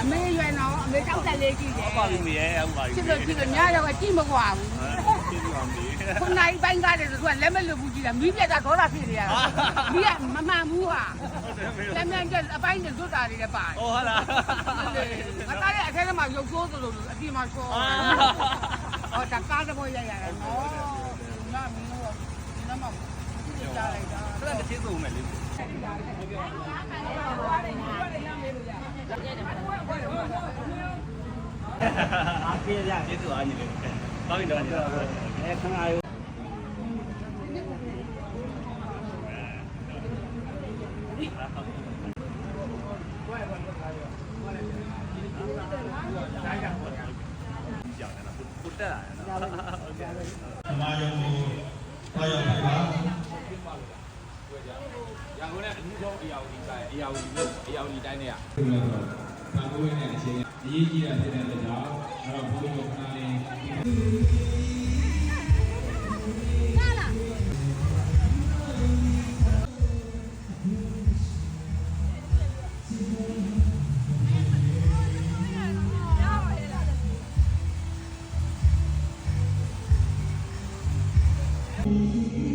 အမေရွယ်တော့အမေတောက်တက်လေးကြည့်တယ်ဟုတ်ပါပြီမေရဲ့ဟုတ်ပါပြီချစ်လို့ကြည့်လို့ညရောကြည့်မကွာဘူးကျေးဇူးပါမေခုနိုင်ပိုင်းကားတယ်ဆိုသူကလက်မလွတ်ဘူးကြည့်တာမီးပြက်တာဒေါသဖြစ်နေရတာမီးကမမှန်ဘူးဟာဟုတ်တယ်မေလက်မြန်ကျအပိုင်းတွေဇွတ်တာတွေလည်းပါတယ်ဟောဟာလားအသားရဲ့အထက်ထဲမှာရုပ်ဆိုးသလိုအပြင်မှာရှော့ဟောဒါကားတစ်ပွဲရိုက်ရတယ်နော်ငါမင်းတို့ဒီနမကြားလိုက်တာအဲ့ဒါတစ်ချင်းစုံမယ်လေအားပြေးရကျေးဇူးအားညီလေးကောင်းပြီတော့ညီလေးအဲခဏရောကြောင်နေတာပုတ်တက်လာတယ်နော်ဟုတ်ကဲ့ ရောက်ပါ ရန်ကုန်နဲ့အမှုဆုံးအရာကြီးတိုင်းအရာကြီးလို့အရာကြီးတိုင်းနဲ့ ဆို စံကိုရတဲ့အချိန်အရေးကြီးတာဖြစ်တဲ့အတွက်ကြောင့်အဲ့တော့ဘုရားကခဏလေးうん。